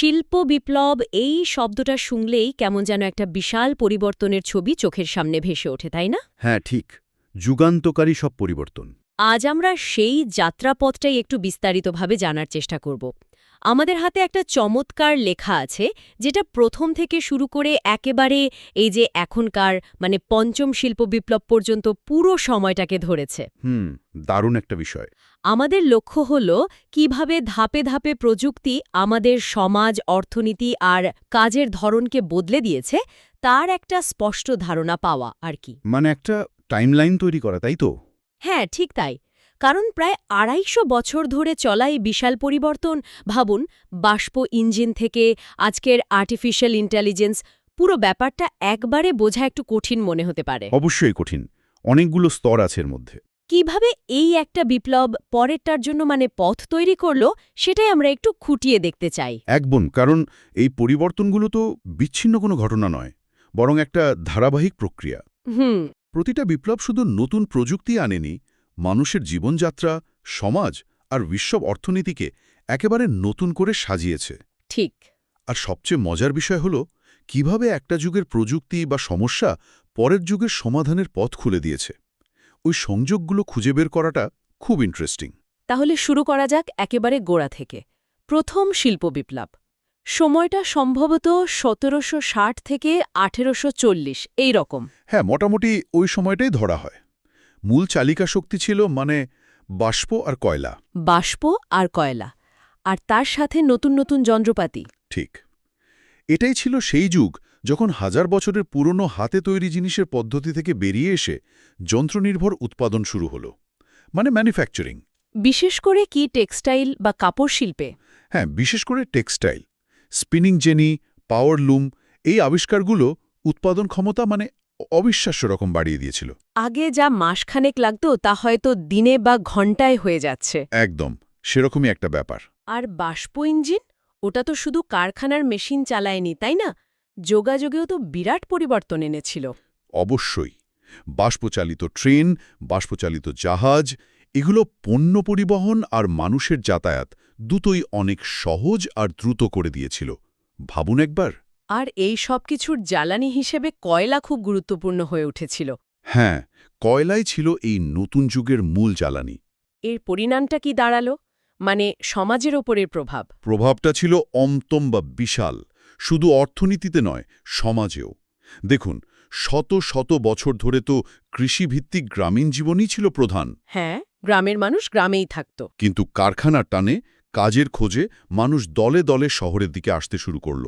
শিল্প বিপ্লব এই শব্দটা শুনলেই কেমন যেন একটা বিশাল পরিবর্তনের ছবি চোখের সামনে ভেসে ওঠে, তাই না? হ্যাঁ ঠিক। যুগান্তকারী সব পরিবর্তন। আজ আমরা সেই যাত্রাপথটাই একটু বিস্তারিতভাবে জানার চেষ্টা করব। আমাদের হাতে একটা চমৎকার লেখা আছে যেটা প্রথম থেকে শুরু করে একেবারে এই যে এখনকার মানে পঞ্চম শিল্প বিপ্লব পর্যন্ত পুরো সময়টাকে ধরেছে। হুম দারুণ একটা বিষয়। আমাদের লক্ষ্য হল কীভাবে ধাপে ধাপে প্রযুক্তি আমাদের সমাজ অর্থনীতি আর কাজের ধরনকে বদলে দিয়েছে তার একটা স্পষ্ট ধারণা পাওয়া আর কি। মানে একটা টাইমলাইন তৈরি করা তাই তো? হ্যাঁ ঠিক তাই। কারণ প্রায় আড়াইশো বছর ধরে চলা এই বিশাল পরিবর্তন ভাবুন বাষ্প ইঞ্জিন থেকে আজকের আর্টিফিশিয়াল ইন্টেলিজেন্স পুরো ব্যাপারটা একবারে বোঝা একটু কঠিন মনে হতে পারে। অবশ্যই কঠিন। অনেকগুলো স্তর আছে এর মধ্যে। কীভাবে এই একটা বিপ্লব পরেরটার জন্য মানে পথ তৈরি করল সেটাই আমরা একটু খুঁটিয়ে দেখতে চাই। একবন কারণ এই পরিবর্তনগুলো তো বিচ্ছিন্ন কোনো ঘটনা নয় বরং একটা ধারাবাহিক প্রক্রিয়া। হুম প্রতিটা বিপ্লব শুধু নতুন প্রযুক্তি আনেনি মানুষের জীবনযাত্রা সমাজ আর বিশ্ব অর্থনীতিকে একেবারে নতুন করে সাজিয়েছে। ঠিক। আর সবচেয়ে মজার বিষয় হল কীভাবে একটা যুগের প্রযুক্তি বা সমস্যা পরের যুগের সমাধানের পথ খুলে দিয়েছে। ওই সংযোগগুলো খুঁজে বের করাটা খুব ইন্টারেস্টিং তাহলে শুরু করা যাক একেবারে গোড়া থেকে। প্রথম শিল্প বিপ্লব। সময়টা সম্ভবত সতেরোশো ষাট থেকে আঠেরোশো চল্লিশ এই রকম। হ্যাঁ মোটামুটি ওই সময়টাই ধরা হয়। মূল চালিকা শক্তি ছিল মানে বাষ্প আর কয়লা। বাষ্প আর কয়লা আর তার সাথে নতুন নতুন যন্ত্রপাতি। ঠিক। এটাই ছিল সেই যুগ যখন হাজার বছরের পুরনো হাতে তৈরি জিনিসের পদ্ধতি থেকে বেরিয়ে এসে যন্ত্রনির্ভর উৎপাদন শুরু হল মানে ম্যানুফ্যাকচারিং। বিশেষ করে কি টেক্সটাইল বা কাপড় শিল্পে? হ্যাঁ বিশেষ করে textile. Spinning jenny power loom এই আবিষ্কারগুলো উৎপাদন ক্ষমতা মানে অবিশ্বাস্য রকম বাড়িয়ে দিয়েছিল। আগে যা মাসখানেক লাগতো তা হয়তো দিনে বা ঘণ্টায় হয়ে যাচ্ছে। একদম সেরকমই একটা ব্যাপার। আর বাষ্প ইঞ্জিন? ওটা তো শুধু কারখানার মেশিন চালায়নি তাই না? যোগাযোগেও তো বিরাট পরিবর্তন এনেছিল। অবশ্যই বাষ্পচালিত ট্রেন বাষ্পচালিত জাহাজ এগুলো পণ্য পরিবহন আর মানুষের যাতায়াত দুটোই অনেক সহজ আর দ্রুত করে দিয়েছিল। ভাবুন একবার। আর এই সব কিছুর জ্বালানি হিসেবে কয়লা খুব গুরুত্বপূর্ণ হয়ে উঠেছিল। হ্যাঁ কয়লাই ছিল এই নতুন যুগের মূল জ্বালানি। এর পরিণামটা কি দাঁড়াল? মানে সমাজের ওপরের প্রভাব। প্রভাবটা ছিল অন্তম বা বিশাল শুধু অর্থনীতিতে নয় সমাজেও। দেখুন শত শত বছর ধরে তো কৃষিভিত্তিক গ্রামীণ জীবনই ছিল প্রধান। হ্যাঁ। গ্রামের মানুষ গ্রামেই থাকত। কিন্তু কারখানার টানে কাজের খোঁজে মানুষ দলে দলে শহরের দিকে আসতে শুরু করল।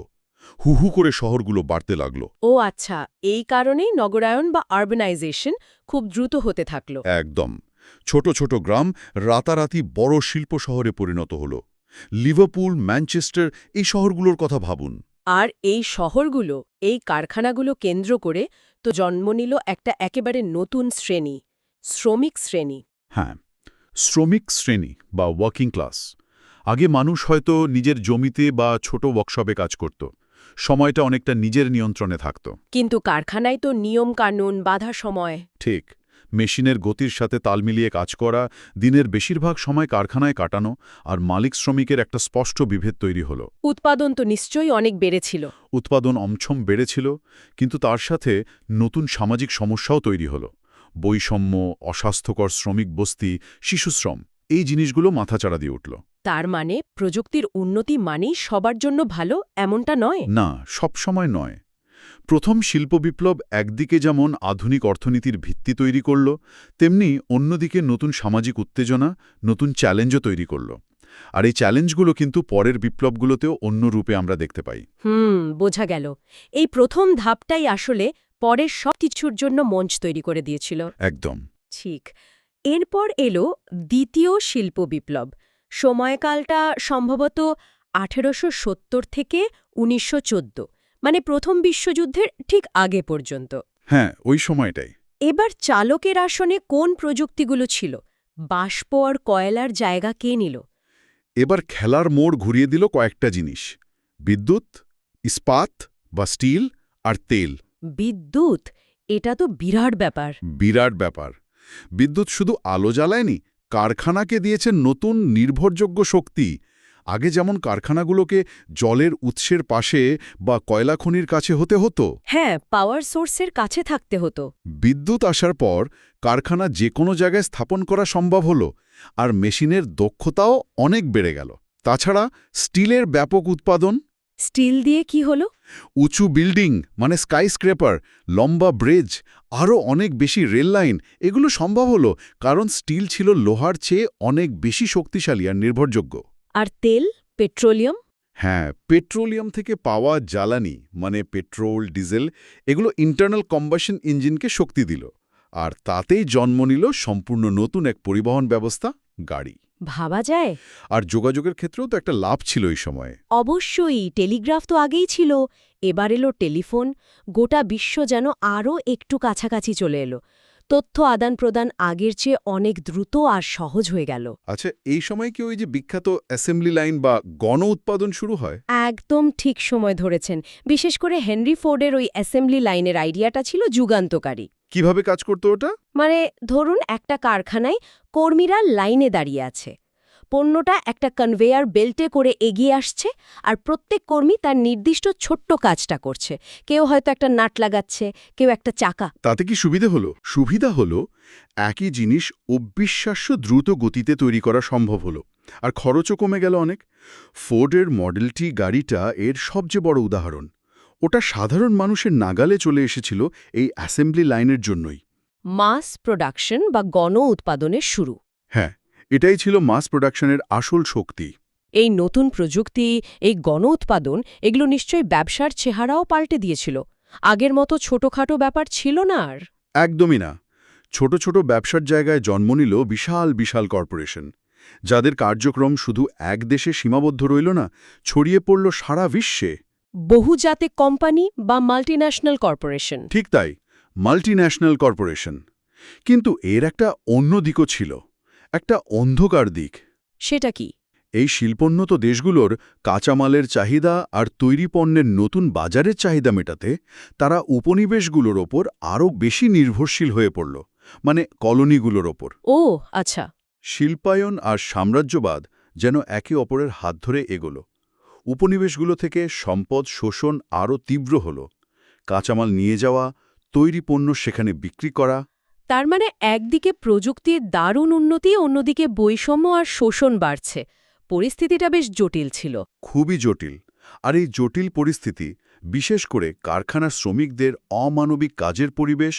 হুহু করে শহরগুলো বাড়তে লাগল। ও আচ্ছা এই কারণেই নগরায়ন বা আরবানাইজেশন খুব দ্রুত হতে থাকল। একদম। ছোট ছোট গ্রাম রাতারাতি বড় শিল্প শহরে পরিণত হল। লিভারপুল ম্যানচেস্টার এই শহরগুলোর কথা ভাবুন। আর এই শহরগুলো এই কারখানাগুলো কেন্দ্র করে তো জন্ম নিল একটা একেবারে নতুন শ্রেণি শ্রমিক শ্রেণি। হ্যাঁ শ্রমিক শ্রেণি বা ওয়ার্কিং ক্লাস আগে মানুষ হয়তো নিজের জমিতে বা ছোট ওয়ার্কশপে কাজ করত। সময়টা অনেকটা নিজের নিয়ন্ত্রণে থাকত। কিন্তু কারখানায় তো নিয়ম কানুন বাধা সময়। ঠিক মেশিনের গতির সাথে তাল মিলিয়ে কাজ করা দিনের বেশিরভাগ সময় কারখানায় কাটানো আর মালিক শ্রমিকের একটা স্পষ্ট বিভেদ তৈরি হলো। উৎপাদন তো নিশ্চয়ই অনেক বেড়েছিল। উৎপাদন অমছম বেড়েছিল কিন্তু তার সাথে নতুন সামাজিক সমস্যাও তৈরি হলো। বৈষম্য অস্বাস্থ্যকর শ্রমিক বস্তি শিশুশ্রম এই জিনিসগুলো মাথাচাড়া দিয়ে উঠল। তার মানে প্রযুক্তির উন্নতি মানেই সবার জন্য ভালো এমনটা নয়? না সবসময় নয়। প্রথম শিল্প বিপ্লব একদিকে যেমন আধুনিক অর্থনীতির ভিত্তি তৈরি করল তেমনি অন্যদিকে নতুন সামাজিক উত্তেজনা নতুন চ্যালেঞ্জও তৈরি করল। আর এই চ্যালেঞ্জগুলো কিন্তু পরের বিপ্লবগুলোতেও অন্য রূপে আমরা দেখতে পাই। হুম বোঝা গেল। এই প্রথম ধাপটাই আসলে পরের সব কিছুর জন্য মঞ্চ তৈরি করে দিয়েছিল। একদম। ঠিক। এরপর এলো দ্বিতীয় শিল্প বিপ্লব। সময়কালটা সম্ভবত আঠেরোশো সত্তর থেকে উনিশশো চোদ্দ মানে প্রথম বিশ্বযুদ্ধের ঠিক আগে পর্যন্ত। হ্যাঁ ওই সময়টাই। এবার চালকের আসনে কোন প্রযুক্তিগুলো ছিল? বাষ্প আর কয়লার জায়গা কে নিল? এবার খেলার মোড় ঘুরিয়ে দিল কয়েকটা জিনিস। বিদ্যুৎ ইস্পাত বা স্টিল আর তেল। বিদ্যুৎ? এটা তো বিরাট ব্যাপার। বিরাট ব্যাপার। বিদ্যুৎ শুধু আলো জ্বালায়নি কারখানাকে দিয়েছে নতুন নির্ভরযোগ্য শক্তি। আগে যেমন কারখানাগুলোকে জলের উৎসের পাশে বা কয়লা খনির কাছে হতে হতো। হ্যাঁ পাওয়ার সোর্সের কাছে থাকতে হতো। বিদ্যুৎ আসার পর কারখানা যে কোনো জায়গায় স্থাপন করা সম্ভব হলো আর মেশিনের দক্ষতাও অনেক বেড়ে গেল। তাছাড়া স্টিলের ব্যাপক উৎপাদন স্টিল দিয়ে কি হলো? উঁচু বিল্ডিং মানে স্কাইস্ক্রেপার লম্বা ব্রিজ আরও অনেক বেশি রেল লাইন এগুলো সম্ভব হলো কারণ স্টিল ছিল লোহার চেয়ে অনেক বেশি শক্তিশালী আর নির্ভরযোগ্য। আর তেল? পেট্রোলিয়াম? হ্যাঁ পেট্রোলিয়াম থেকে পাওয়া জ্বালানি মানে পেট্রোল ডিজেল এগুলো ইন্টারনাল কম্বাসন ইঞ্জিনকে শক্তি দিল। আর তাতেই জন্ম নিল সম্পূর্ণ নতুন এক পরিবহন ব্যবস্থা গাড়ি। ভাবা যায়? আর যোগাযোগের ক্ষেত্রেও তো একটা লাভ ছিল এই সময়ে। অবশ্যই টেলিগ্রাফ তো আগেই ছিল। এবার এলো টেলিফোন গোটা বিশ্ব যেন আরও একটু কাছাকাছি চলে এলো। তথ্য আদান প্রদান আগের চেয়ে অনেক দ্রুত আর সহজ হয়ে গেল। আচ্ছা এই সময় কি ওই যে বিখ্যাত অ্যাসেম্বলি লাইন বা গণ উৎপাদন শুরু হয়? একদম ঠিক সময় ধরেছেন। বিশেষ করে হেনরি ফোর্ডের ওই অ্যাসেম্বলি লাইনের আইডিয়াটা ছিল যুগান্তকারী। কীভাবে কাজ করতো ওটা? মানে ধরুন একটা কারখানায় কর্মীরা লাইনে দাঁড়িয়ে আছে। পণ্যটা একটা কনভেয়ার বেল্টে করে এগিয়ে আসছে আর প্রত্যেক কর্মী তার নির্দিষ্ট ছোট্ট কাজটা করছে। কেউ হয়তো একটা নাট লাগাচ্ছে কেউ একটা চাকা। তাতে কি সুবিধা হলো? সুবিধা হলো একই জিনিস অবিশ্বাস্য দ্রুত গতিতে তৈরি করা সম্ভব হলো। আর খরচও কমে গেল অনেক। ফোর্ডের মডেলটি গাড়িটা এর সবচেয়ে বড় উদাহরণ। ওটা সাধারণ মানুষের নাগালে চলে এসেছিল এই অ্যাসেম্বলি লাইনের জন্যই। মাস প্রোডাকশন বা গণ উৎপাদনের শুরু। হ্যাঁ এটাই ছিল মাস প্রোডাকশনের আসল শক্তি। এই নতুন প্রযুক্তি এই গণ উৎপাদন এগুলো নিশ্চয়ই ব্যবসার চেহারাও পাল্টে দিয়েছিল। আগের মতো ছোটখাটো ব্যাপার ছিল না আর। একদমই না। ছোট ছোট ব্যবসার জায়গায় জন্ম নিল বিশাল বিশাল কর্পোরেশন। যাদের কার্যক্রম শুধু এক দেশে সীমাবদ্ধ রইল না ছড়িয়ে পড়ল সারা বিশ্বে। বহুজাতিক কোম্পানি বা মাল্টিন্যাশনাল কর্পোরেশন। ঠিক তাই মাল্টিন্যাশনাল কর্পোরেশন। কিন্তু এর একটা অন্য দিকও ছিল একটা অন্ধকার দিক। সেটা কি? এই শিল্পোন্নত দেশগুলোর কাঁচামালের চাহিদা আর তৈরি পণ্যের নতুন বাজারের চাহিদা মেটাতে তারা উপনিবেশগুলোর ওপর আরও বেশি নির্ভরশীল হয়ে পড়ল মানে কলোনিগুলোর ওপর। ও আচ্ছা। শিল্পায়ন আর সাম্রাজ্যবাদ যেন একে অপরের হাত ধরে এগোল। উপনিবেশগুলো থেকে সম্পদ শোষণ আরও তীব্র হল। কাঁচামাল নিয়ে যাওয়া তৈরি পণ্য সেখানে বিক্রি করা। তার মানে একদিকে প্রযুক্তির দারুণ উন্নতি অন্যদিকে বৈষম্য আর শোষণ বাড়ছে। পরিস্থিতিটা বেশ জটিল ছিল। খুবই জটিল। আর এই জটিল পরিস্থিতি বিশেষ করে কারখানার শ্রমিকদের অমানবিক কাজের পরিবেশ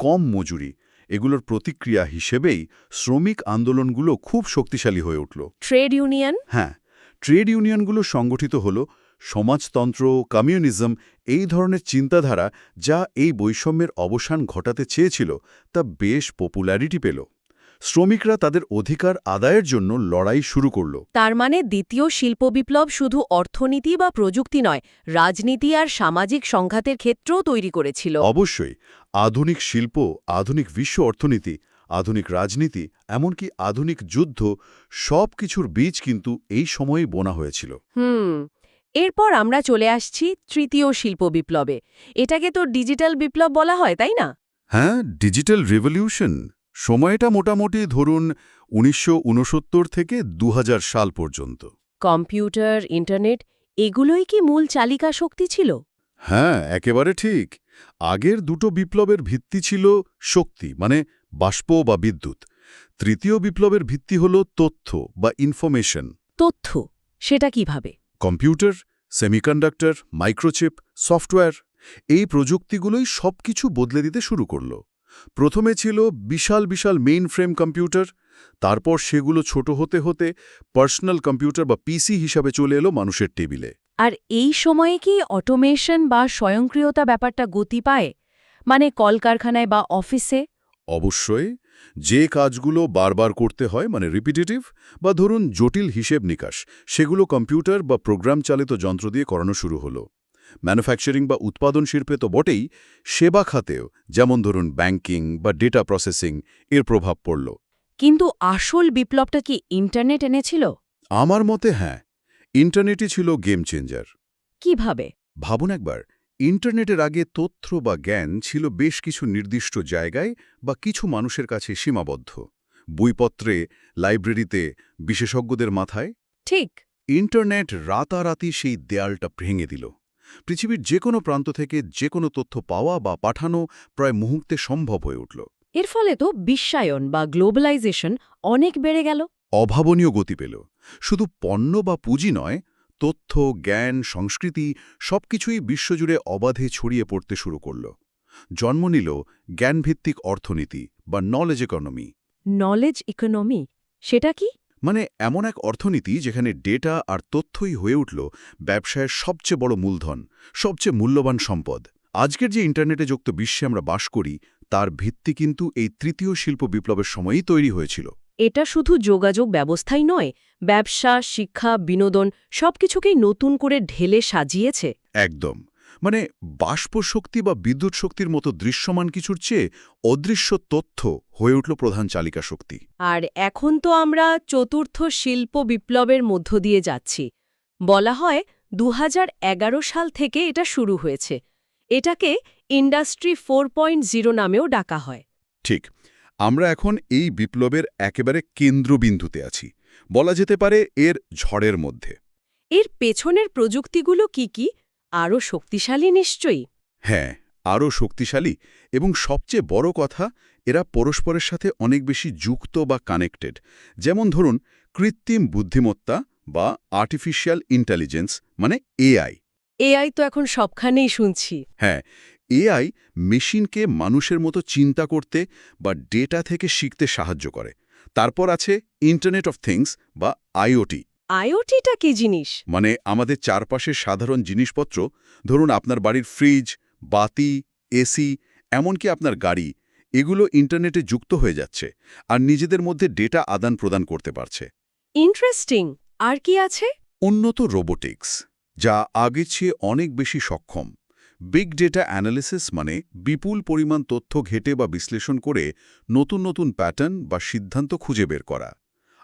কম মজুরি এগুলোর প্রতিক্রিয়া হিসেবেই শ্রমিক আন্দোলনগুলো খুব শক্তিশালী হয়ে উঠল। Trade union? হ্যাঁ ট্রেড ইউনিয়নগুলো সংগঠিত হল সমাজতন্ত্র কমিউনিজম এই ধরনের চিন্তাধারা যা এই বৈষম্যের অবসান ঘটাতে চেয়েছিল তা বেশ পপুলারিটি পেল। শ্রমিকরা তাদের অধিকার আদায়ের জন্য লড়াই শুরু করল। তার মানে দ্বিতীয় শিল্প বিপ্লব শুধু অর্থনীতি বা প্রযুক্তি নয় রাজনীতি আর সামাজিক সংঘাতের ক্ষেত্রেও তৈরি করেছিল। অবশ্যই আধুনিক শিল্প আধুনিক বিশ্ব অর্থনীতি আধুনিক রাজনীতি এমনকি আধুনিক যুদ্ধ সব কিছুর বীজ কিন্তু এই সময়েই বোনা হয়েছিল। হুম এরপর আমরা চলে আসছি তৃতীয় শিল্প বিপ্লবে। এটাকে তো ডিজিটাল বিপ্লব বলা হয় তাই না? হ্যাঁ ডিজিটাল রেভলিউশন। সময়টা মোটামুটি ধরুন উনিশশো উনসত্তর থেকে দু হাজার সাল পর্যন্ত। কম্পিউটার ইন্টারনেট এগুলোই কি মূল চালিকা শক্তি ছিল? হ্যাঁ একেবারে ঠিক। আগের দুটো বিপ্লবের ভিত্তি ছিল শক্তি মানে বাষ্প বা বিদ্যুৎ। তৃতীয় বিপ্লবের ভিত্তি হল তথ্য বা ইনফরমেশন তথ্য সেটা কীভাবে? কম্পিউটার সেমিকন্ডাক্টর মাইক্রোচিপ সফটওয়্যার এই প্রযুক্তিগুলোই সবকিছু বদলে দিতে শুরু করল। প্রথমে ছিল বিশাল বিশাল মেইন ফ্রেম কম্পিউটার তারপর সেগুলো ছোট হতে হতে পার্সোনাল কম্পিউটার বা পিসি হিসাবে চলে এলো মানুষের টেবিলে। আর এই সময়ে কি অটোমেশন বা স্বয়ংক্রিয়তা ব্যাপারটা গতি পায়? মানে কলকারখানায় বা অফিসে? অবশ্যই যে কাজগুলো বারবার করতে হয় মানে রিপিটেটিভ বা ধরুন জটিল হিসেব নিকাশ সেগুলো কম্পিউটার বা প্রোগ্রাম চালিত যন্ত্র দিয়ে করানো শুরু হলো। ম্যানুফ্যাকচারিং বা উৎপাদন শিল্পে তো বটেই সেবা খাতেও যেমন ধরুন ব্যাংকিং বা ডেটা প্রসেসিং এর প্রভাব পড়ল। কিন্তু আসল বিপ্লবটা কি ইন্টারনেট এনেছিল? আমার মতে হ্যাঁ ইন্টারনেটই ছিল গেম চেঞ্জার কীভাবে? ভাবুন একবার ইন্টারনেটের আগে তথ্য বা জ্ঞান ছিল বেশ কিছু নির্দিষ্ট জায়গায় বা কিছু মানুষের কাছে সীমাবদ্ধ। বইপত্রে লাইব্রেরিতে বিশেষজ্ঞদের মাথায়। ঠিক। ইন্টারনেট রাতারাতি সেই দেয়ালটা ভেঙে দিল। পৃথিবীর যে কোনো প্রান্ত থেকে যে কোনো তথ্য পাওয়া বা পাঠানো প্রায় মুহূর্তে সম্ভব হয়ে উঠল। এর ফলে তো বিশ্বায়ন বা গ্লোবালাইজেশন অনেক বেড়ে গেল। অভাবনীয় গতি পেল। শুধু পণ্য বা পুঁজি নয় তথ্য জ্ঞান সংস্কৃতি সবকিছুই বিশ্বজুড়ে অবাধে ছড়িয়ে পড়তে শুরু করল। জন্ম নিল জ্ঞানভিত্তিক অর্থনীতি বা নলেজ ইকোনমি নলেজ ইকোনমি সেটা কি? মানে এমন এক অর্থনীতি যেখানে ডেটা আর তথ্যই হয়ে উঠল ব্যবসায়ের সবচেয়ে বড় মূলধন সবচেয়ে মূল্যবান সম্পদ। আজকের যে ইন্টারনেটে যুক্ত বিশ্বে আমরা বাস করি তার ভিত্তি কিন্তু এই তৃতীয় শিল্প বিপ্লবের সময়ই তৈরি হয়েছিল। এটা শুধু যোগাযোগ ব্যবস্থাই নয় ব্যবসা শিক্ষা বিনোদন সবকিছুকেই নতুন করে ঢেলে সাজিয়েছে। একদম। মানে বাষ্প শক্তি বা বিদ্যুৎ শক্তির মতো দৃশ্যমান কিছুর চেয়ে অদৃশ্য তথ্য হয়ে উঠল প্রধান চালিকা শক্তি। আর এখন তো আমরা চতুর্থ শিল্প বিপ্লবের মধ্য দিয়ে যাচ্ছি। বলা হয় দু হাজার এগারো সাল থেকে এটা শুরু হয়েছে। এটাকে ইন্ডাস্ট্রি ফোর পয়েন্ট জিরো নামেও ডাকা হয়। ঠিক। আমরা এখন এই বিপ্লবের একেবারে কেন্দ্রবিন্দুতে আছি। বলা যেতে পারে এর ঝড়ের মধ্যে। এর পেছনের প্রযুক্তিগুলো কি কি? আরও শক্তিশালী নিশ্চয়ই। হ্যাঁ আরও শক্তিশালী এবং সবচেয়ে বড় কথা এরা পরস্পরের সাথে অনেক বেশি যুক্ত বা কানেক্টেড। যেমন ধরুন কৃত্রিম বুদ্ধিমত্তা বা আর্টিফিশিয়াল ইন্টেলিজেন্স মানে এআই এআই তো এখন সবখানেই শুনছি। হ্যাঁ এআই মেশিনকে মানুষের মতো চিন্তা করতে বা ডেটা থেকে শিখতে সাহায্য করে। তারপর আছে ইন্টারনেট অফ থিংস বা আইওটি আইওটিটা কি জিনিস? মানে আমাদের চারপাশের সাধারণ জিনিসপত্র ধরুন আপনার বাড়ির ফ্রিজ বাতি এসি এমনকি আপনার গাড়ি এগুলো ইন্টারনেটে যুক্ত হয়ে যাচ্ছে আর নিজেদের মধ্যে ডেটা আদান প্রদান করতে পারছে। ইন্টারেস্টিং আর কি আছে? উন্নত রোবোটিক্স যা আগের চেয়ে অনেক বেশি সক্ষম। বিগ ডেটা অ্যানালিসিস মানে বিপুল পরিমাণ তথ্য ঘেটে বা বিশ্লেষণ করে নতুন নতুন প্যাটার্ন বা সিদ্ধান্ত খুঁজে বের করা।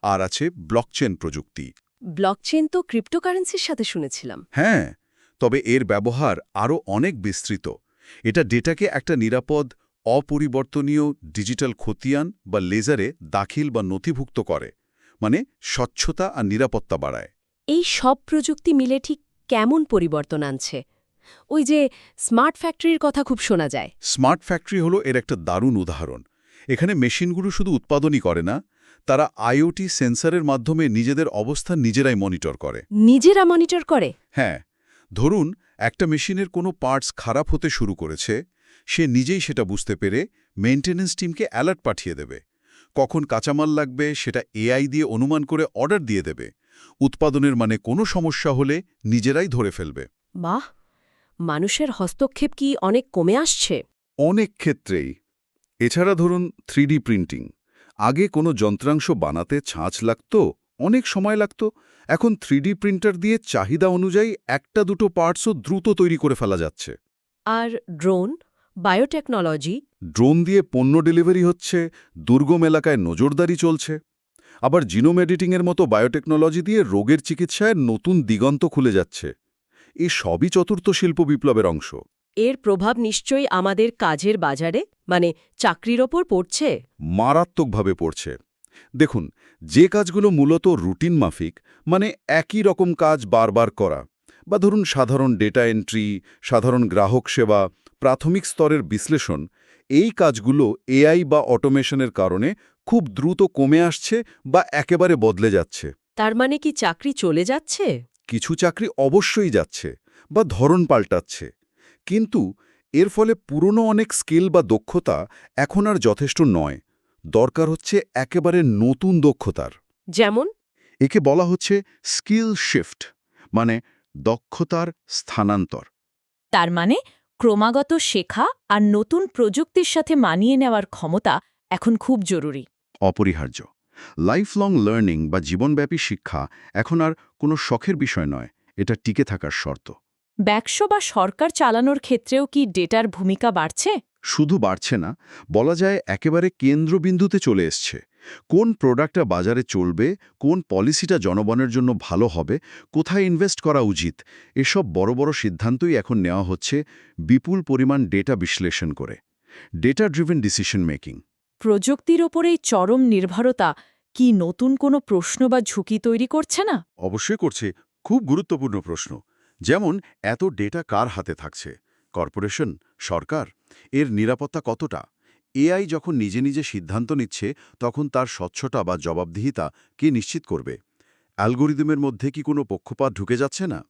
আর আছে ব্লকচেন প্রযুক্তি। ব্লকচেন তো ক্রিপ্টোকারেন্সির সাথে শুনেছিলাম। হ্যাঁ তবে এর ব্যবহার আরও অনেক বিস্তৃত। এটা ডেটাকে একটা নিরাপদ অপরিবর্তনীয় ডিজিটাল খতিয়ান বা লেজারে দাখিল বা নথিভুক্ত করে। মানে স্বচ্ছতা আর নিরাপত্তা বাড়ায়। এই সব প্রযুক্তি মিলে ঠিক কেমন পরিবর্তন আনছে? ওই যে স্মার্ট ফ্যাক্টরির কথা খুব শোনা যায়। স্মার্ট ফ্যাক্টরি হলো এর একটা দারুণ উদাহরণ। এখানে মেশিনগুলো শুধু উৎপাদনই করে না তারা আইওটি সেন্সরের মাধ্যমে নিজেদের অবস্থান নিজেরাই মনিটর করে। নিজেরা মনিটর করে? হ্যাঁ ধরুন একটা মেশিনের কোনো পার্টস খারাপ হতে শুরু করেছে সে নিজেই সেটা বুঝতে পেরে মেইনটেনেন্স টিমকে অ্যালার্ট পাঠিয়ে দেবে। কখন কাঁচামাল লাগবে সেটা এআই দিয়ে অনুমান করে অর্ডার দিয়ে দেবে। উৎপাদনের মানে কোনো সমস্যা হলে নিজেরাই ধরে ফেলবে। বাহ! মানুষের হস্তক্ষেপ কি অনেক কমে আসছে? অনেক ক্ষেত্রেই। এছাড়া ধরুন থ্রিডি প্রিন্টিং। আগে কোনো যন্ত্রাংশ বানাতে ছাঁচ লাগত অনেক সময় লাগত। এখন থ্রিডি প্রিন্টার দিয়ে চাহিদা অনুযায়ী একটা দুটো পার্টসও দ্রুত তৈরি করে ফেলা যাচ্ছে। আর ড্রোন? বায়োটেকনোলজি? ড্রোন দিয়ে পণ্য ডেলিভারি হচ্ছে দুর্গম এলাকায় নজরদারি চলছে। আবার জিনোম এডিটিংয়ের মতো বায়োটেকনোলজি দিয়ে রোগের চিকিৎসায় নতুন দিগন্ত খুলে যাচ্ছে। এ সবই চতুর্থ শিল্প বিপ্লবের অংশ। এর প্রভাব নিশ্চয়ই আমাদের কাজের বাজারে? মানে চাকরির ওপর পড়ছে? মারাত্মকভাবে পড়ছে। দেখুন যে কাজগুলো মূলত রুটিন মাফিক মানে একই রকম কাজ বারবার করা বা ধরুন সাধারণ ডেটা এন্ট্রি সাধারণ গ্রাহক সেবা প্রাথমিক স্তরের বিশ্লেষণ এই কাজগুলো এআই বা অটোমেশনের কারণে খুব দ্রুত কমে আসছে বা একেবারে বদলে যাচ্ছে। তার মানে কি চাকরি চলে যাচ্ছে? কিছু চাকরি অবশ্যই যাচ্ছে বা ধরন পাল্টাচ্ছে। কিন্তু এর ফলে পুরনো অনেক স্কিল বা দক্ষতা এখন আর যথেষ্ট নয়। দরকার হচ্ছে একেবারে নতুন দক্ষতার। যেমন? একে বলা হচ্ছে স্কিল শিফট মানে দক্ষতার স্থানান্তর। তার মানে ক্রমাগত শেখা আর নতুন প্রযুক্তির সাথে মানিয়ে নেওয়ার ক্ষমতা এখন খুব জরুরি। অপরিহার্য। লাইফলং লার্নিং বা জীবনব্যাপী শিক্ষা এখন আর কোনো শখের বিষয় নয় এটা টিকে থাকার শর্ত। ব্যবসা বা সরকার চালানোর ক্ষেত্রেও কি ডেটার ভূমিকা বাড়ছে? শুধু বাড়ছে না বলা যায় একেবারে কেন্দ্রবিন্দুতে চলে এসছে। কোন প্রোডাক্টটা বাজারে চলবে কোন পলিসিটা জনগণের জন্য ভালো হবে কোথায় ইনভেস্ট করা উচিত এসব বড় বড় সিদ্ধান্তই এখন নেওয়া হচ্ছে বিপুল পরিমাণ ডেটা বিশ্লেষণ করে। Data driven decision making. প্রযুক্তির ওপর এই চরম নির্ভরতা কি নতুন কোনো প্রশ্ন বা ঝুঁকি তৈরি করছে না? অবশ্যই করছে। খুব গুরুত্বপূর্ণ প্রশ্ন। যেমন এত ডেটা কার হাতে থাকছে? কর্পোরেশন? সরকার? এর নিরাপত্তা কতটা? এআই যখন নিজে নিজে সিদ্ধান্ত নিচ্ছে তখন তার স্বচ্ছতা বা জবাবদিহিতা কে নিশ্চিত করবে? অ্যালগোরিদমের মধ্যে কি কোনো পক্ষপাত ঢুকে যাচ্ছে না?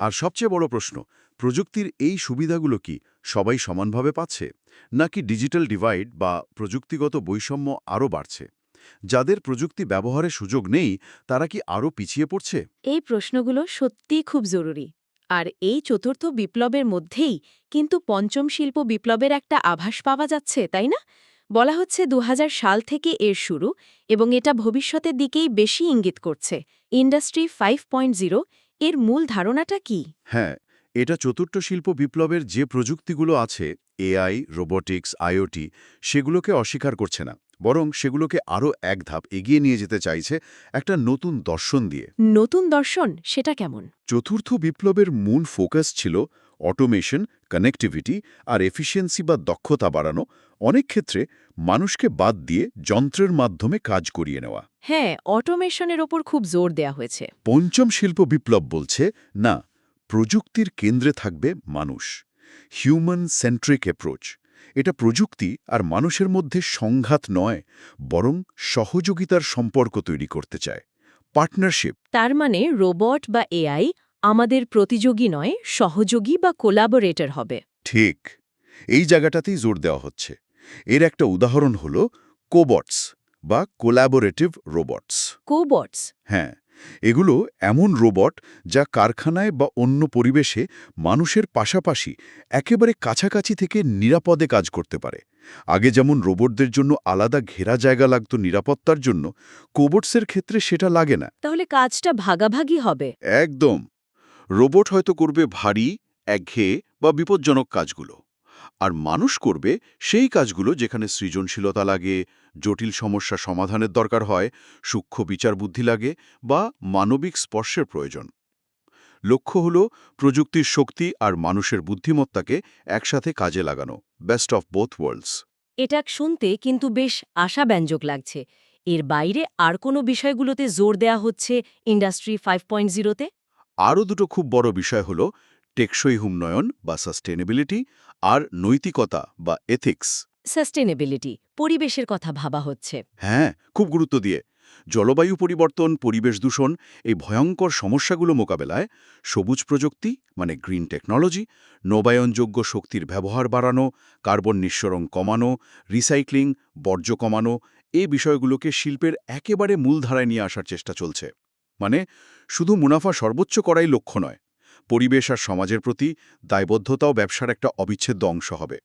আর সবচেয়ে বড় প্রশ্ন প্রযুক্তির এই সুবিধাগুলো কি সবাই সমানভাবে পাচ্ছে? নাকি ডিজিটাল ডিভাইড বা প্রযুক্তিগত বৈষম্য আরও বাড়ছে? যাদের প্রযুক্তি ব্যবহারের সুযোগ নেই তারা কি আরও পিছিয়ে পড়ছে? এই প্রশ্নগুলো সত্যিই খুব জরুরি। আর এই চতুর্থ বিপ্লবের মধ্যেই কিন্তু পঞ্চম শিল্প বিপ্লবের একটা আভাস পাওয়া যাচ্ছে তাই না? বলা হচ্ছে দু হাজার সাল থেকে এর শুরু এবং এটা ভবিষ্যতের দিকেই বেশি ইঙ্গিত করছে। ইন্ডাস্ট্রি ফাইভ পয়েন্ট জিরো এর মূল ধারণাটা কি? হ্যাঁ এটা চতুর্থ শিল্প বিপ্লবের যে প্রযুক্তিগুলো আছে এআই রোবোটিক্স আইওটি সেগুলোকে অস্বীকার করছে না। বরং সেগুলোকে আরও এক ধাপ এগিয়ে নিয়ে যেতে চাইছে একটা নতুন দর্শন দিয়ে। নতুন দর্শন? সেটা কেমন? চতুর্থ বিপ্লবের মূল ফোকাস ছিল অটোমেশন কানেক্টিভিটি আর এফিসিয়েন্সি বা দক্ষতা বাড়ানো অনেক ক্ষেত্রে মানুষকে বাদ দিয়ে যন্ত্রের মাধ্যমে কাজ করিয়ে নেওয়া। হ্যাঁ অটোমেশনের ওপর খুব জোর দেয়া হয়েছে। পঞ্চম শিল্প বিপ্লব বলছে না প্রযুক্তির কেন্দ্রে থাকবে মানুষ। হিউম্যান সেন্ট্রিক অ্যাপ্রোচ এটা প্রযুক্তি আর মানুষের মধ্যে সংঘাত নয় বরং সহযোগিতার সম্পর্ক তৈরি করতে চায়। পার্টনারশিপ। তার মানে রোবট বা এআই আমাদের প্রতিযোগী নয় সহযোগী বা কোলাবোরেটর হবে। ঠিক। এই জায়গাটাতেই জোর দেওয়া হচ্ছে। এর একটা উদাহরণ হল কোবটস বা কোল্যাবোরেটিভ রোবটস। কোবটস? হ্যাঁ। এগুলো এমন রোবট যা কারখানায় বা অন্য পরিবেশে মানুষের পাশাপাশি একেবারে কাছাকাছি থেকে নিরাপদে কাজ করতে পারে। আগে যেমন রোবটদের জন্য আলাদা ঘেরা জায়গা লাগত নিরাপত্তার জন্য কোবটসের ক্ষেত্রে সেটা লাগে না। তাহলে কাজটা ভাগাভাগি হবে। একদম। রোবট হয়তো করবে ভারী একঘেয়ে বা বিপজ্জনক কাজগুলো। আর মানুষ করবে সেই কাজগুলো যেখানে সৃজনশীলতা লাগে জটিল সমস্যা সমাধানের দরকার হয় সূক্ষ্ম বিচার বুদ্ধি লাগে বা মানবিক স্পর্শের প্রয়োজন। লক্ষ্য হল প্রযুক্তির শক্তি আর মানুষের বুদ্ধিমত্তাকে একসাথে কাজে লাগানো। Best of both worlds. এটা শুনতে কিন্তু বেশ আশাব্যঞ্জক লাগছে। এর বাইরে আর কোনো বিষয়গুলোতে জোর দেয়া হচ্ছে ইন্ডাস্ট্রি ফাইভ পয়েন্ট জিরোতে? আরও দুটো খুব বড় বিষয় হল টেকসই উন্নয়ন বা সাস্টেনেবিলিটি আর নৈতিকতা বা এথিক্স। সাস্টেনেবিলিটি পরিবেশের কথা ভাবা হচ্ছে। হ্যাঁ খুব গুরুত্ব দিয়ে। জলবায়ু পরিবর্তন পরিবেশ দূষণ এই ভয়ঙ্কর সমস্যাগুলো মোকাবেলায় সবুজ প্রযুক্তি মানে গ্রিন টেকনোলজি নবায়নযোগ্য শক্তির ব্যবহার বাড়ানো কার্বন নিঃসরণ কমানো রিসাইক্লিং বর্জ্য কমানো এই বিষয়গুলোকে শিল্পের একেবারে মূলধারায় নিয়ে আসার চেষ্টা চলছে। মানে শুধু মুনাফা সর্বোচ্চ করাই লক্ষ্য নয়। পরিবেশ আর সমাজের প্রতি দায়বদ্ধতাও ব্যবসার একটা অবিচ্ছেদ্য অংশ হবে।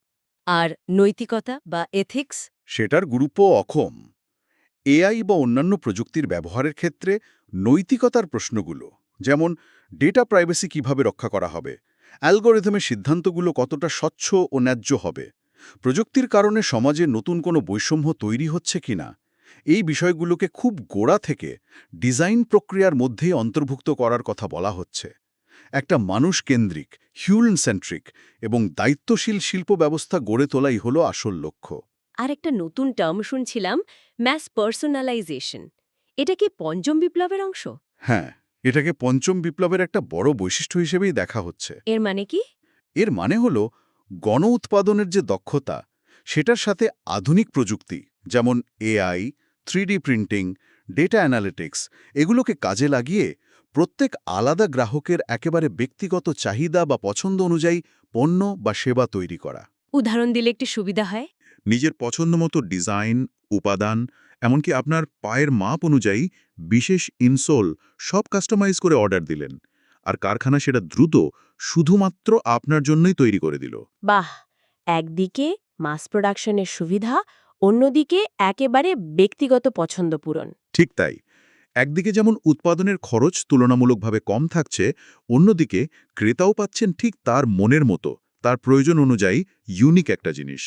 আর নৈতিকতা বা এথিক্স সেটার গুরুত্ব অখম। এআই বা অন্যান্য প্রযুক্তির ব্যবহারের ক্ষেত্রে নৈতিকতার প্রশ্নগুলো যেমন ডেটা প্রাইভেসি কীভাবে রক্ষা করা হবে অ্যালগোরিদমের সিদ্ধান্তগুলো কতটা স্বচ্ছ ও ন্যায্য হবে প্রযুক্তির কারণে সমাজে নতুন কোনো বৈষম্য তৈরি হচ্ছে কিনা এই বিষয়গুলোকে খুব গোড়া থেকে ডিজাইন প্রক্রিয়ার মধ্যেই অন্তর্ভুক্ত করার কথা বলা হচ্ছে। একটা মানুষকেন্দ্রিক হিউলন সেন্ট্রিক এবং দায়িত্বশীল শিল্প ব্যবস্থা গড়ে তোলাই হল আসল লক্ষ্য। আর একটা নতুন টার্ম শুনছিলাম ম্যাস পার্সোনালাইজেশন এটা কি পঞ্চম বিপ্লবের অংশ? হ্যাঁ এটাকে পঞ্চম বিপ্লবের একটা বড় বৈশিষ্ট্য হিসেবেই দেখা হচ্ছে। এর মানে কি? এর মানে হল গণ উৎপাদনের যে দক্ষতা সেটার সাথে আধুনিক প্রযুক্তি যেমন AI three D printing data analytics এগুলোকে কাজে লাগিয়ে প্রত্যেক আলাদা গ্রাহকের একেবারে ব্যক্তিগত চাহিদা বা পছন্দ অনুযায়ী পণ্য বা সেবা তৈরি করা। উদাহরণ দিলে একটি সুবিধা হয়? নিজের পছন্দমতো ডিজাইন উপাদান এমনকি আপনার পায়ের মাপ অনুযায়ী বিশেষ ইনসোল সব কাস্টমাইজ করে অর্ডার দিলেন। আর কারখানা সেটা দ্রুত শুধুমাত্র আপনার জন্যই তৈরি করে দিল। বাহ! একদিকে মাস প্রোডাকশনের সুবিধা অন্যদিকে একেবারে ব্যক্তিগত পছন্দ পূরণ। ঠিক তাই। একদিকে যেমন উৎপাদনের খরচ তুলনামূলকভাবে কম থাকছে অন্যদিকে ক্রেতাও পাচ্ছেন ঠিক তার মনের মতো তার প্রয়োজন অনুযায়ী ইউনিক একটা জিনিস।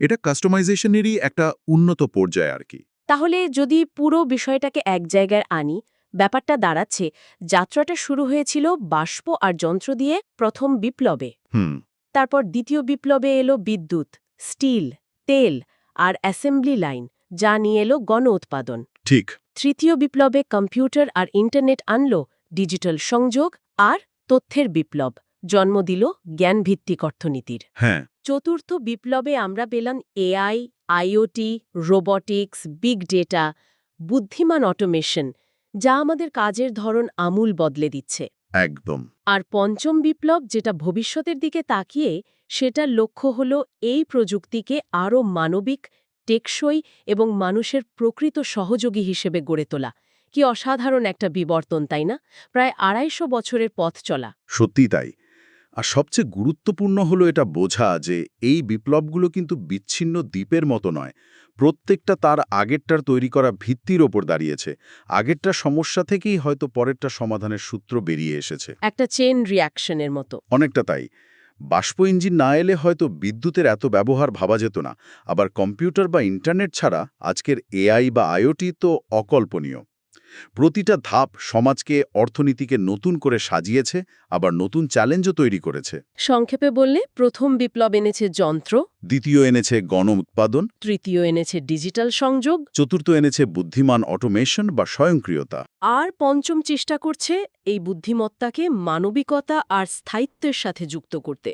এটা কাস্টমাইজেশনেরই একটা উন্নত পর্যায়ে আর কি তাহলে যদি পুরো বিষয়টাকে এক জায়গায় আনি ব্যাপারটা দাঁড়াচ্ছে যাত্রাটা শুরু হয়েছিল বাষ্প আর যন্ত্র দিয়ে প্রথম বিপ্লবে। হুম। তারপর দ্বিতীয় বিপ্লবে এলো বিদ্যুৎ স্টিল তেল আর অ্যাসেম্বলি লাইন যা নিয়ে এলো গণ উৎপাদন। ঠিক। তৃতীয় বিপ্লবে কম্পিউটার আর ইন্টারনেট আনল ডিজিটাল সংযোগ আর তথ্যের বিপ্লব জন্ম দিল জ্ঞানভিত্তিক অর্থনীতির। হ্যাঁ। চতুর্থ বিপ্লবে আমরা পেলাম AI IoT robotics big data বুদ্ধিমান অটোমেশন যা আমাদের কাজের ধরন আমূল বদলে দিচ্ছে। একদম। আর পঞ্চম বিপ্লব যেটা ভবিষ্যতের দিকে তাকিয়ে সেটার লক্ষ্য হল এই প্রযুক্তিকে আরও মানবিক টেকসই এবং মানুষের প্রকৃত সহযোগী হিসেবে গড়ে তোলা। কি অসাধারণ একটা বিবর্তন তাই না? প্রায় আড়াইশো বছরের পথ চলা। সত্যি তাই। আর সবচেয়ে গুরুত্বপূর্ণ হলো এটা বোঝা যে এই বিপ্লবগুলো কিন্তু বিচ্ছিন্ন দ্বীপের মতো নয়। প্রত্যেকটা তার আগেরটার তৈরি করা ভিত্তির ওপর দাঁড়িয়েছে। আগেরটা সমস্যা থেকেই হয়তো পরেরটা সমাধানের সূত্র বেরিয়ে এসেছে। একটা চেন রিয়াকশনের মতো। অনেকটা তাই। বাষ্প ইঞ্জিন না এলে হয়তো বিদ্যুতের এত ব্যবহার ভাবা যেত না। আবার কম্পিউটার বা ইন্টারনেট ছাড়া আজকের এআই বা আইওটি তো অকল্পনীয়। প্রতিটা ধাপ সমাজকে অর্থনীতিকে নতুন করে সাজিয়েছে আবার নতুন চ্যালেঞ্জও তৈরি করেছে। সংক্ষেপে বললে প্রথম বিপ্লব এনেছে যন্ত্র। দ্বিতীয় এনেছে গণ উৎপাদন। তৃতীয় এনেছে ডিজিটাল সংযোগ। চতুর্থ এনেছে বুদ্ধিমান অটোমেশন বা স্বয়ংক্রিয়তা। আর পঞ্চম চেষ্টা করছে এই বুদ্ধিমত্তাকে মানবিকতা আর স্থায়িত্বের সাথে যুক্ত করতে।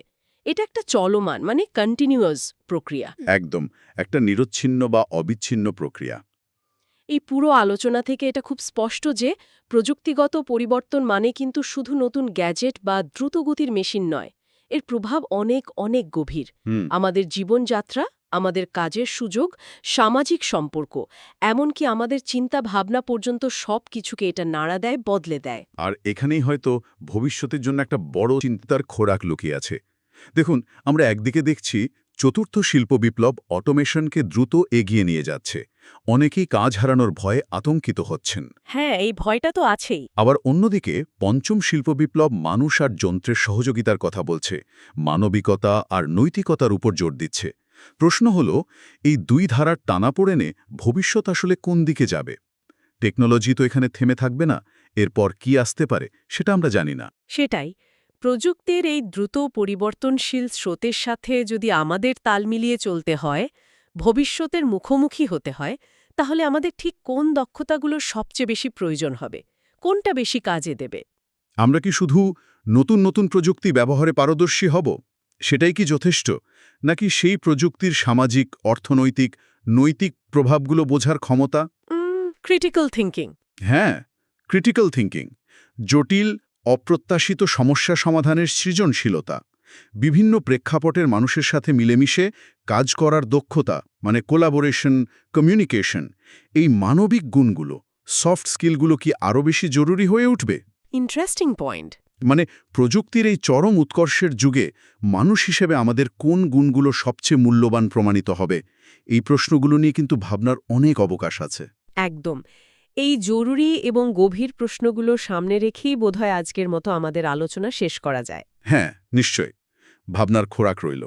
এটা একটা চলমান মানে কন্টিনিউয়াস প্রক্রিয়া। একদম একটা নিরচ্ছিন্ন বা অবিচ্ছিন্ন প্রক্রিয়া। এই পুরো আলোচনা থেকে এটা খুব স্পষ্ট যে প্রযুক্তিগত পরিবর্তন মানে কিন্তু শুধু নতুন গ্যাজেট বা দ্রুতগতির মেশিন নয়। এর প্রভাব অনেক অনেক গভীর। আমাদের জীবনযাত্রা আমাদের কাজের সুযোগ সামাজিক সম্পর্ক এমনকি আমাদের চিন্তা ভাবনা পর্যন্ত সব কিছুকে এটা নাড়া দেয় বদলে দেয়। আর এখানেই হয়তো ভবিষ্যতের জন্য একটা বড় চিন্তার খোরাক লুকিয়ে আছে। দেখুন আমরা একদিকে দেখছি চতুর্থ শিল্প বিপ্লব অটোমেশনকে দ্রুত এগিয়ে নিয়ে যাচ্ছে। অনেকেই কাজ হারানোর ভয়ে আতঙ্কিত হচ্ছেন। হ্যাঁ এই ভয়টা তো আছেই। আবার অন্যদিকে পঞ্চম শিল্প বিপ্লব মানুষ আর যন্ত্রের সহযোগিতার কথা বলছে মানবিকতা আর নৈতিকতার উপর জোর দিচ্ছে। প্রশ্ন হল এই দুই ধারার টানাপোড়েনে ভবিষ্যৎ আসলে কোন দিকে যাবে? টেকনোলজি তো এখানে থেমে থাকবে না এরপর কি আসতে পারে সেটা আমরা জানি না। সেটাই। প্রযুক্তির এই দ্রুত পরিবর্তনশীল স্রোতের সাথে যদি আমাদের তাল মিলিয়ে চলতে হয় ভবিষ্যতের মুখোমুখি হতে হয় তাহলে আমাদের ঠিক কোন দক্ষতাগুলো সবচেয়ে বেশি প্রয়োজন হবে? কোনটা বেশি কাজে দেবে? আমরা কি শুধু নতুন নতুন প্রযুক্তি ব্যবহারে পারদর্শী হব? সেটাই কি যথেষ্ট? নাকি সেই প্রযুক্তির সামাজিক অর্থনৈতিক নৈতিক প্রভাবগুলো বোঝার ক্ষমতা? ক্রিটিক্যাল থিঙ্কিং হ্যাঁ ক্রিটিক্যাল থিঙ্কিং জটিল অপ্রত্যাশিত সমস্যা সমাধানের সৃজনশীলতা বিভিন্ন প্রেক্ষাপটের মানুষের সাথে মিলেমিশে কাজ করার দক্ষতা মানে কোলাবোরেশন কমিউনিকেশন এই মানবিক গুণগুলো সফট স্কিলগুলো কি আরও বেশি জরুরি হয়ে উঠবে? ইন্টারেস্টিং পয়েন্ট মানে প্রযুক্তির এই চরম উৎকর্ষের যুগে মানুষ হিসেবে আমাদের কোন গুণগুলো সবচেয়ে মূল্যবান প্রমাণিত হবে? এই প্রশ্নগুলো নিয়ে কিন্তু ভাবনার অনেক অবকাশ আছে। একদম। এই জরুরি এবং গভীর প্রশ্নগুলো সামনে রেখেই বোধহয় আজকের মতো আমাদের আলোচনা শেষ করা যায়। হ্যাঁ নিশ্চয় ভাবনার খোরাক রইল।